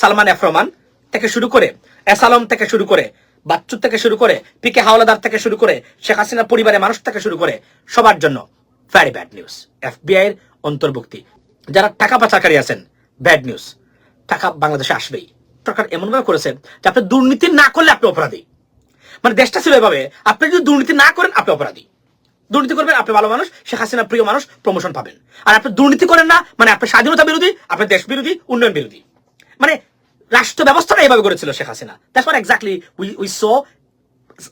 Salman F Rahman থেকে শুরু করে এস আলম থেকে শুরু করে বাচ্চু থেকে শুরু করে পিকে হাওলাদার থেকে শুরু করে শেখ হাসিনার পরিবারের মানুষ থেকে শুরু করে সবার জন্য ভ্যারি ব্যাড নিউজ এফবিআই এর অন্তর্ভুক্তি। যারা টাকা পাচারকারী আছেন ব্যাড নিউজ টাকা বাংলাদেশে আসবেই। সরকার এমনভাবে করেছে যে আপনি দুর্নীতি না করলে আপনি অপরাধী। মানে দেশটা ছিল এভাবে, আপনি যদি দুর্নীতি না করেন, আপনি অপরাধী। দুর্নীতি করবেন, আপনি ভালো মানুষ, শেখ হাসিনা প্রিয় মানুষ প্রমোশন পাবেন। আর আপনি দুর্নীতি করেন না মানে আপনি স্বাধীনতা বিরোধী, আপনি দেশ বিরোধী, উন্নয়ন বিরোধী। মানে রাষ্ট্র ব্যবস্থাটা এইভাবে করেছিল Sheikh Hasina. That's what exactly we we so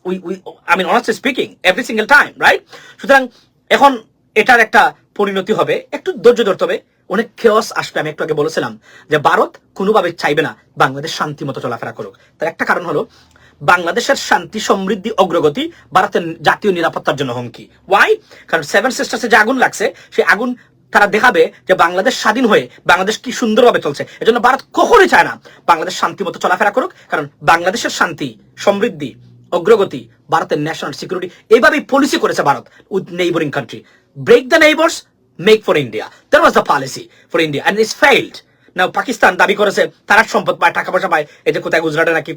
we we I mean honestly speaking every single time right সুতরাং এখন এটার একটা পরিণতি হবে, একটু ধৈর্য ধরতে হবে। অনেক খেয়স আসবে, আমি একটু আগে বলেছিলাম যে ভারত কোনোভাবে চাইবে না বাংলাদেশ শান্তি মতো চলাফেরা করুক। তার একটা কারণ হলো বাংলাদেশের শান্তি, সমৃদ্ধি, অগ্রগতি ভারতের জাতীয় নিরাপত্তার জন্য হুমকি। ওয়াই কারণ সেভেন সিস্টার্সে যে আগুন লাগছে, সেই আগুন তারা দেখাবে যে বাংলাদেশ স্বাধীন হয়ে বাংলাদেশ কি সুন্দরভাবে চলছে। এজন্য ভারত কখনোই চায় না বাংলাদেশ শান্তি মতো চলাফেরা করুক, কারণ বাংলাদেশের শান্তি, সমৃদ্ধি, অগ্রগতি ভারতের ন্যাশনাল সিকিউরিটি এইভাবেই পলিসি করেছে Bharat with neighbouring country break the neighbours make for India that was the policy for India and it's failed না পাকিস্তান দাবি করেছে, তারা সম্পদ পায়, টাকা পয়সা পায়। এই যে কোথায় গুজরাটে নাকি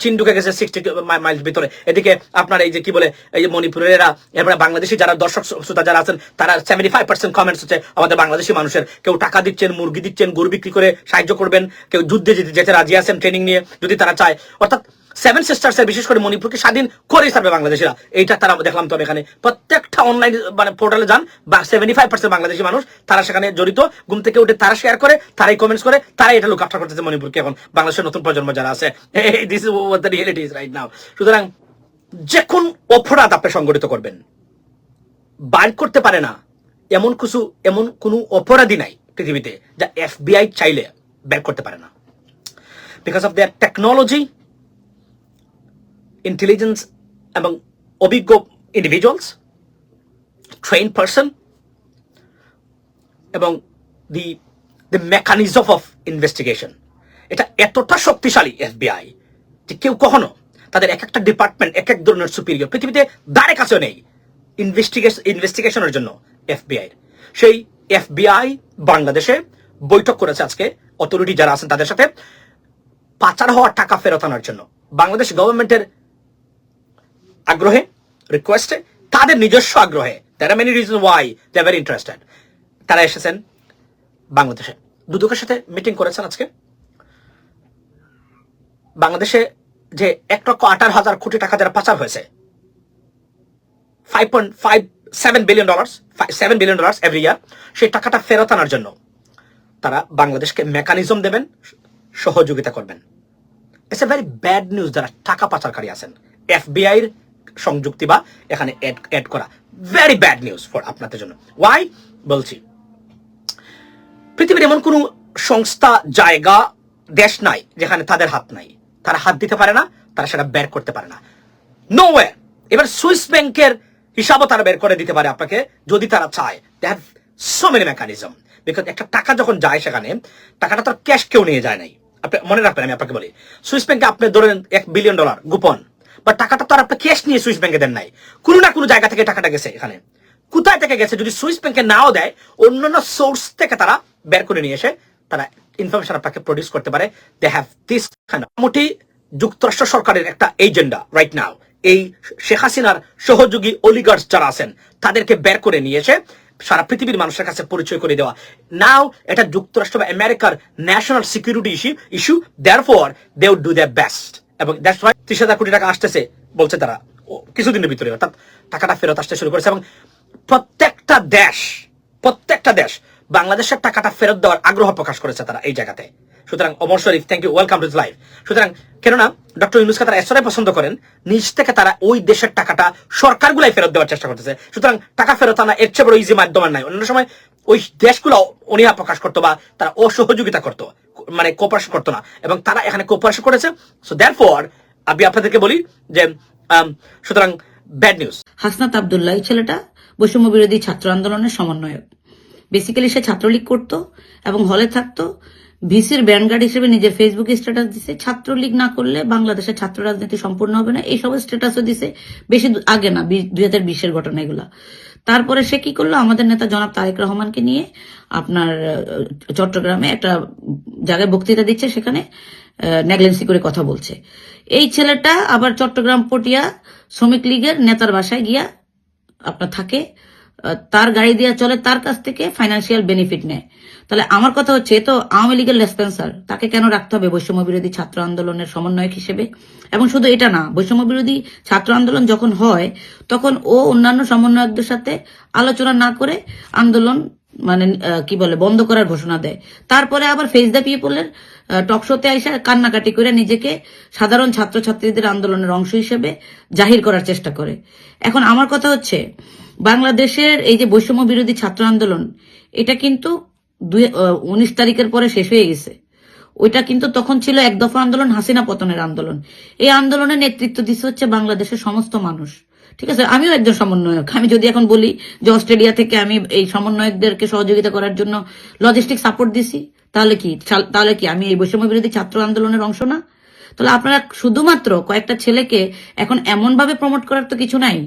চীন ঢুকে গেছে সিক্সটি মাইল ভিতরে। এদিকে আপনার এই যে কি বলে, এই যে মণিপুরের এরা, এরপরে বাংলাদেশি যারা দর্শক শ্রোতা যারা আছেন, তারা সেভেন্টি ফাইভ পার্সেন্ট কমেন্টস হচ্ছে আমাদের বাংলাদেশি মানুষের। কেউ টাকা দিচ্ছেন, মুরগি দিচ্ছেন, গরু বিক্রি করে সাহায্য করবেন, কেউ যুদ্ধে যেতে রাজি আছেন ট্রেনিং নিয়ে, যদি তারা চায়। অর্থাৎ সেভেন সিস্টার্স এর বিশেষ করে মণিপুরকে স্বাধীন করেই ছাড়বে বাংলাদেশিরা। এইটা তারা দেখলাম তো এখানে প্রত্যেকটা অনলাইন মানে পোর্টালে যান, বা সেভেন্টি ফাইভ পার্সেন্ট বাংলাদেশি মানুষ, তারা সেখানে জড়িত, ঘুম থেকে উঠে তারা শেয়ার করে, তারাই কমেন্টস করে, তারাই এটা লুক করতেছে মণিপুরকে এখন, বাংলাদেশের নতুন প্রজন্ম যারা আছে। This is the reality is right now সুতরাং যে কোন অপরাধ আপনি সংগঠিত করবেন। বাইর করতে পারে না। এমন কিছু, এমন কোনো অপরাধী নাই পৃথিবীতে, যা এফবিআই চাইলে বের করতে পারে না। Because of their technology intelligence এবং অভিজ্ঞ ইন্ডিভিজুয়ালস ট্রেন পার্সন এবং the the mechanism of investigation এটা এতটা শক্তিশালী এফবিআই যে কেউ কখনো তাদের এক একটা ডিপার্টমেন্ট এক এক ধরনের সুপিরিয়র পৃথিবীতে দাঁড়ে কাছেও নেই ইনভেস্টিগেশন ইনভেস্টিগেশনের জন্য এফবিআই সেই এফবিআই বাংলাদেশে বৈঠক করেছে আজকে অথরিটি যারা আছেন তাদের সাথে। পাচার হওয়ার টাকা ফেরত আনার জন্য। বাংলাদেশ গভর্নমেন্টের আগ্রহে রিকোয়েস্টে তাদের নিজস্ব আগ্রহে। There are many reason why they very interested তারা এসেছেন বাংলাদেশে। দুদকের সাথে মিটিং করেছেন আজকে। বাংলাদেশে যে এক লক্ষ আঠারো হাজার কোটি টাকা যারা পাচার হয়েছে five point five seven billion dollars seven billion dollars every year সেই টাকাটা ফেরত আনার জন্য তারা বাংলাদেশকে মেকানিজম দেবেন, সহযোগিতা করবেন। It's a very bad news যারা টাকা পাচারকারী আছেন। এফবিআই এর সংযুক্তি বা এখানে অ্যাড করা। ভেরি ব্যাড নিউজ ফর আপনাদের জন্য। ওয়াই বলছি। পৃথিবীর এমন কোনো সংস্থা, জায়গা, দেশ নাই যেখানে তাদের হাত নাই। তারা হাত দিতে পারে না, তারা সেটা বের করতে পারে না। নো ওয়ে এবার সুইস ব্যাংকের হিসাবও তারা বের করে দিতে পারে আপনাকে, যদি তারা চায়। They have so many mechanism because একটা টাকা যখন যায় সেখানে, টাকাটা তার ক্যাশ কেউ নিয়ে যায় নাই। আপনি মনে রাখবেন, আমি আপনাকে বলি। সুইস ব্যাংকে আপনি ধরেন এক বিলিয়ন ডলার গোপন। বা টাকাটা তো আর আপনি ক্যাশ নিয়ে সুইস ব্যাংকে দেন নাই। কোনো না কোনো জায়গা থেকে টাকাটা গেছে এখানে। কোথায় থেকে গেছে? যদি সুইস ব্যাংকে নাও দেয়, অন্যান্য সোর্স থেকে তারা বের করে নিয়ে এসে তারা ইনফরমেশন আপনাকে প্রডিউস করতে পারে। দে হ্যাভ দিস মোটামুটি যুক্তরাষ্ট্র সরকারের একটা এজেন্ডা রাইট নাও এই শেখ হাসিনার সহযোগী অলিগার্স যারা আছেন, তাদেরকে বের করে নিয়ে এসে সারা পৃথিবীর মানুষের কাছে পরিচয় করে দেওয়া। নাও এটা যুক্তরাষ্ট্র বা আমেরিকার national security issue issue there for they would do the best এবং দ্যাটস ওয়াই ত্রিশ হাজার কোটি টাকা আসতেছে বলছে তারা। কিছুদিনের ভিতরে, অর্থাৎ টাকাটা ফেরত আসতে শুরু করেছে এবং প্রত্যেকটা দেশ প্রত্যেকটা দেশ বাংলাদেশের টাকাটা ফেরত দেওয়ার আগ্রহ প্রকাশ করেছে তারা এই জায়গাতে। সুতরাং Amar Sharif thank you welcome to life সুতরাং কেননা ডক্টর ইউনুসকে তারা এসরাই পছন্দ করেন, নিজ থেকে তারা ওই দেশের টাকাটা সরকারগুলাই ফেরত দেওয়ার চেষ্টা করতেছে। সুতরাং টাকা ফেরত আনা এর চেয়ে বড় ইজি মাধ্যম নাই। অন্য সময় ওই দেশগুলো অনীহা প্রকাশ করতো বা তারা অসহযোগিতা করতো। মানে কোপারেশন করতো না। এবং তারা এখানে কোপারেশন করেছে। সো দ্যার ফর আমি আপনাদেরকে বলি যে সুতরাং ব্যাড নিউজ হাসনাত আবদুল্লাহ, এই ছেলেটা বৈষম্য বিরোধী ছাত্র আন্দোলনের সমন্বয়ক। বেসিক্যালি সে ছাত্রলীগ করত এবং হলে থাকতো। ভিসির ব্যান্ডগার্ড হিসেবে নিজের ফেসবুকে স্ট্যাটাস দিছে। ছাত্রলীগ না করলে বাংলাদেশের ছাত্র রাজনীতি সম্পূর্ণ হবে না। এইসব স্ট্যাটাসও দিছে। বেশি আগে না দুই হাজার বিশের ঘটনা এগুলা। তারপরে সে কি করল? আমাদের নেতা জনাব তারেক রহমানকে নিয়ে আপনার চট্টগ্রামে একটা জায়গায় বক্তৃতা দিচ্ছে, সেখানে নেগলেন্সি করে কথা বলছে। এই ছেলেটা আবার চট্টগ্রাম পটিয়া শ্রমিক লীগের নেতার বাসায় গিয়া আপনার থাকে। তার গাড়ি দিয়ে চলে, তার কাছ থেকে ফাইন্যান্সিয়াল বেনিফিট নেয়। তাহলে আমার কথা হচ্ছে, তো আওয়ামী লীগের লেসপেন্সার, তাকে কেন রাখতে হবে বৈষম্য বিরোধী ছাত্র আন্দোলনের সমন্বয়ক হিসেবে? এবং শুধু এটা না, বৈষম্য বিরোধী ছাত্র আন্দোলন যখন হয়, তখন ও অন্যান্য সমন্বয়কদের সাথে আলোচনা না করে আন্দোলন মানে কি বলে, বন্ধ করার ঘোষণা দেয়। তারপরে আবার ফেস দ্য পিপলের টক শোতে আইসা কান্নাকাটি করে নিজেকে সাধারণ ছাত্রছাত্রীদের আন্দোলনের অংশ হিসেবে জাহির করার চেষ্টা করে। এখন আমার কথা হচ্ছে বাংলাদেশের এই যে বৈষম্য বিরোধী ছাত্র আন্দোলন, এটা কিন্তু দুই উনিশ তারিখের পরে শেষ হয়ে গেছে। ওইটা কিন্তু তখন ছিল এক দফা আন্দোলন, হাসিনা পতনের আন্দোলন। এই আন্দোলনের নেতৃত্ব দিচ্ছে হচ্ছে বাংলাদেশের সমস্ত মানুষ। ঠিক আছে? আমিও একজন সমন্বয়ক। আমি যদি এখন বলি যে অস্ট্রেলিয়া থেকে আমি এই সমন্বয়কদেরকে সহযোগিতা করার জন্য লজিস্টিক সাপোর্ট দিছি, তাহলে কি? তাহলে কি আমি এই বৈষম্য বিরোধী ছাত্র আন্দোলনের অংশ না? তাহলে আপনারা শুধুমাত্র কয়েকটা ছেলেকে এখন এমন ভাবে প্রমোট করার তো কিছু নাই।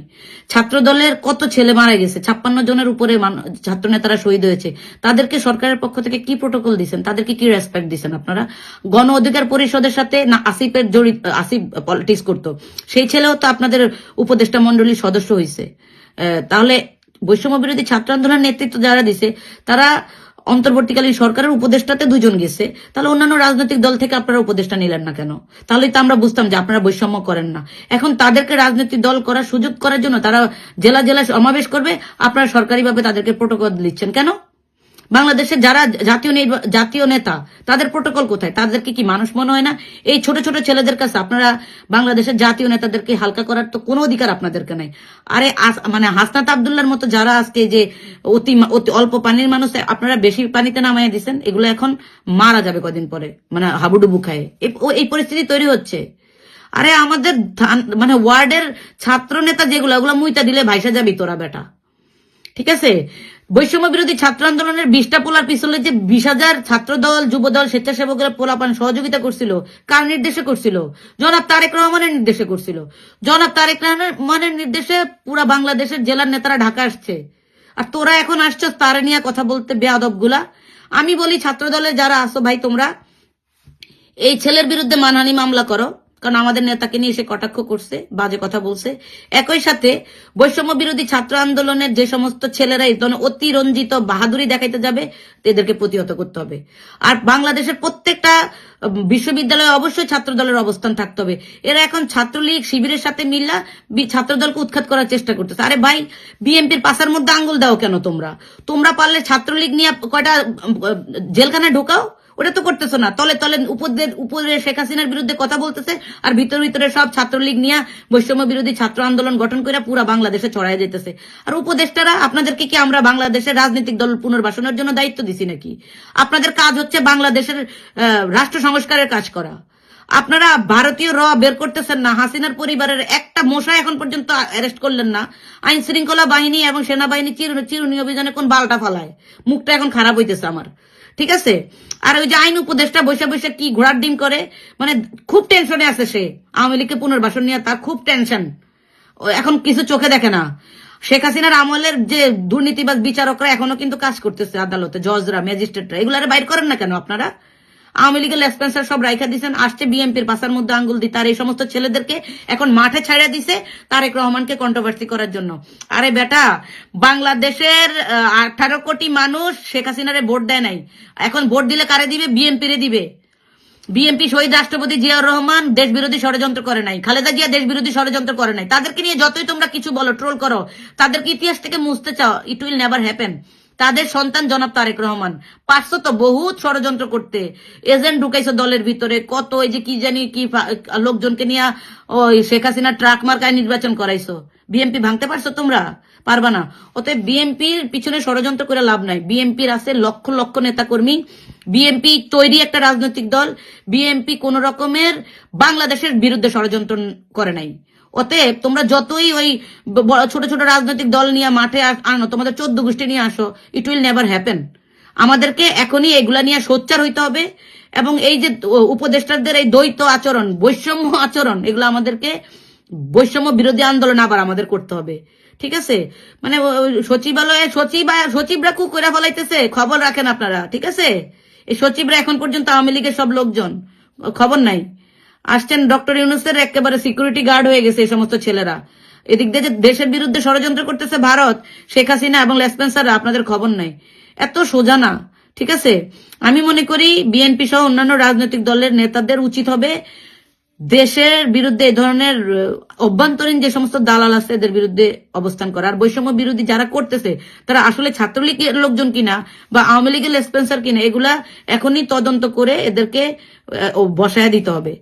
ছাত্র দলের কত ছেলে মারা গেছে? ছাপ্পান্ন জনের উপরে ছাত্র নেতারা শহীদ হয়েছে। তাদেরকে সরকারের পক্ষ থেকে কি প্রোটোকল দিচ্ছেন তাদেরকে কি রেসপেক্ট দিচ্ছেন আপনারা? গণ অধিকার পরিষদের সাথে না আসিফের জড়িত আসিফ পলিটিক্স করতো? সেই ছেলেও তো আপনাদের উপদেষ্টা মন্ডলীর সদস্য হয়েছে তাহলে বৈষম্য বিরোধী ছাত্র আন্দোলনের নেতৃত্ব যারা দিছে, তারা অন্তর্বর্তীকালীন সরকারের উপদেষ্টাতে দুজন গেছে, তাহলে অন্যান্য রাজনৈতিক দল থেকে আপনারা উপদেষ্টা নিলেন না কেন? তাহলে তো আমরা বুঝতাম যে আপনারা বৈষম্য করেন না। এখন তাদেরকে রাজনৈতিক দল করার সুযোগ করার জন্য তারা জেলা জেলা সমাবেশ করবে, আপনারা সরকারিভাবে তাদেরকে প্রোটোকল দিচ্ছেন কেন? বাংলাদেশের যারা জাতীয় জাতীয় নেতা, তাদের প্রোটোকল কোথায়? তাদেরকে কি মানুষ মনে হয় না? এই ছোট ছোট ছেলেদের কাছে আপনারা বাংলাদেশের জাতীয় নেতাদেরকে হালকা করার তো কোনো অধিকার আপনাদেরকে নাই। আরে মানে হাসনাত আবদুল্লার মতো যারা আজকে যে অতি অতি অল্প পানির মানুষ, আপনারা বেশি পানিতে নামাইয়া দিচ্ছেন এগুলো এখন মারা যাবে কদিন পরে মানে হাবুডুবু খায়। এই- পরিস্থিতি তৈরি হচ্ছে। আরে আমাদের মানে ওয়ার্ডের ছাত্র নেতা যেগুলো, ওগুলো মুইতা দিলে ভাইসা যাবি তোরা, বেটা। ঠিক আছে? বৈষম্য বিরোধী ছাত্র আন্দোলনের বিশটা পোলার পিছনে যে বিশ হাজার ছাত্র দল যুব দল পোলাপান সহযোগিতা করছিল, কার নির্দেশে করছিল? জনাব তারেক রহমানের নির্দেশে করছিল। জনাব তারেক রহমানের নির্দেশে পুরা বাংলাদেশের জেলার নেতারা ঢাকা আসছে। আর তোরা এখন আসছো তারা নিয়ে কথা বলতে বেয়াদবগুলা আমি বলি ছাত্র দলের যারা আসো ভাই তোমরা, এই ছেলের বিরুদ্ধে মানহানি মামলা করো। কারণ আমাদের নেতাকে নিয়ে সে কটাক্ষ করছে, বাজে কথা বলছে। একই সাথে বৈষম্য বিরোধী ছাত্র আন্দোলনের যে সমস্ত ছেলেরা এই অতিরঞ্জিত বাহাদুরি দেখাইতে যাবে, এদেরকে প্রতিহত করতে হবে। আর বাংলাদেশের প্রত্যেকটা বিশ্ববিদ্যালয়ে অবশ্যই ছাত্র দলের অবস্থান থাকতে হবে। এরা এখন ছাত্রলীগ, শিবিরের সাথে মিল্লা ছাত্র দলকে উৎখাত করার চেষ্টা করতেছে। আরে ভাই, বিএনপির পাশার মধ্যে আঙ্গুল দাও কেন তোমরা? তোমরা পারলে ছাত্রলীগ নিয়ে কয়টা জেলখানায় ঢোকাও? ওটা তো করতেছো না। তলে তলে উপদের উপরে শেখ হাসিনার বিরুদ্ধে কথা বলতেছে আর ভিতর ভিতরে সব ছাত্রলীগ নিয়ে বৈষম্য বিরোধী ছাত্র আন্দোলন গঠন করে পুরা বাংলাদেশে ছড়াই যেতেছে আর উপদেষ্টারা, আপনাদেরকে কি আমরা বাংলাদেশের রাজনৈতিক দল পুনর্বাসনের জন্য দায়িত্ব দিছি নাকি? আপনাদের কাজ হচ্ছে বাংলাদেশের রাষ্ট্র সংস্কারের কাজ করা। আপনারা ভারতীয় র বের করতেছেন না, হাসিনার পরিবারের একটা মশা এখন পর্যন্ত অ্যারেস্ট করলেন না। আইন শৃঙ্খলা বাহিনী এবং সেনাবাহিনী চিরুনি চিরুনি অভিযানে কোন বালটা ফালায়? মুখটা এখন খারাপ হইতেছে আমার। ঠিক আছে? আর ওই যে আইন উপদেষ্টা বৈশা বৈশা কি ঘোড়ার ডিম করে? মানে খুব টেনশনে আছে সে। আওয়ামী লীগকে পুনর্বাসন নিয়ে তার খুব টেনশন এখন কিছু চোখে দেখে না। শেখ হাসিনার আমলের যে দুর্নীতিবাজ বিচারকরা এখনও কিন্তু কাজ করতেছে আদালতে, জজরা ম্যাজিস্ট্রেটরা এগুলারে বাইর করেন না কেন আপনারা? আওয়ামী লীগের লেসপেন্সার সব রাইখা দিচ্ছেন আসছে বিএনপির পাশার মধ্যে আঙ্গুল দিতে আর এই সমস্ত ছেলেদেরকে এখন মাঠে ছাড়া দিছে তারেক রহমানকে কন্ট্রোভার্সি করার জন্য। আরে বেটা, বাংলাদেশের আঠারো কোটি মানুষ শেখ হাসিনারে ভোট দেয় নাই। এখন ভোট দিলে কারে দিবে? বিএনপিরে দিবে। বিএনপি শহীদ রাষ্ট্রপতি জিয়াউর রহমান দেশ বিরোধী ষড়যন্ত্র করে নাই। খালেদা জিয়া দেশ বিরোধী ষড়যন্ত্র করে নাই। তাদেরকে নিয়ে যতই তোমরা কিছু বলো ট্রোল করো, তাদেরকে ইতিহাস থেকে মুছতে চাও ইট উইল নেভার হ্যাপেন তাদের সন্তান জনাব তারেক রহমান। পারছ তো বহুত ষড়যন্ত্র করতে। এজেন্ট ঢুকাইছো দলের ভিতরে, কত ওই যে কি জানি কি লোকজনকে নিয়ে, ওই শেখ হাসিনা ট্রাক মার্কায় নির্বাচন করাইছো। বিএনপি ভাঙতে পারছ তোমরা? পারবা না। অতএব বিএনপির পিছনে ষড়যন্ত্র করে লাভ নাই। বিএনপির আছে লক্ষ লক্ষ নেতা কর্মী বিএনপি তৈরি একটা রাজনৈতিক দল। বিএনপি কোন রকমের বাংলাদেশের বিরুদ্ধে ষড়যন্ত্র করে নাই। অতএব তোমরা যতই ওই ছোট ছোট রাজনৈতিক দল নিয়ে মাঠে আনো, তোমাদের চোদ্দ গোষ্ঠী নিয়ে আসো ইট উইল নেভার হ্যাপেন আমাদেরকে এখনই এগুলা নিয়ে সোচ্চার হইতে হবে এবং এই যে উপদেষ্টাদের এই দ্বৈত আচরণ, বৈষম্য আচরণ, এগুলো আমাদেরকে বৈষম্য বিরোধী আন্দোলন আবার আমাদের করতে হবে। ঠিক আছে? মানে সচিবালয়ে সচিব, সচিবরা কু করে ফলাইতেছে, খবর রাখেন আপনারা, ঠিক আছে? এই সচিবরা এখন পর্যন্ত আওয়ামী লীগের সব লোকজন খবর নাই। আসছেন ডক্টর ইউনুসের একেবারে সিকিউরিটি গার্ড হয়ে গেছে এই সমস্ত ছেলেরা। এদিক দিয়ে দেশের বিরুদ্ধে ষড়যন্ত্র করতেছে ভারত, শেখ হাসিনা এবং লেসপেন্সাররা আপনাদের খবর নাই। এত সোজা না, ঠিক আছে? আমি মনে করি বিএনপি সহ অন্যান্য রাজনৈতিক দলের নেতাদের উচিত হবে দেশের বিরুদ্ধে এই ধরনের অভ্যন্তরীণ যে সমস্ত দালাল আছে, এদের বিরুদ্ধে অবস্থান করা। আর বৈষম্য বিরোধী যারা করতেছে, তারা আসলে ছাত্রলীগের লোকজন কিনা বা আওয়ামী লীগের স্পেন্সার কিনা, এগুলা এখনই তদন্ত করে এদেরকে বসায় দিতে হবে।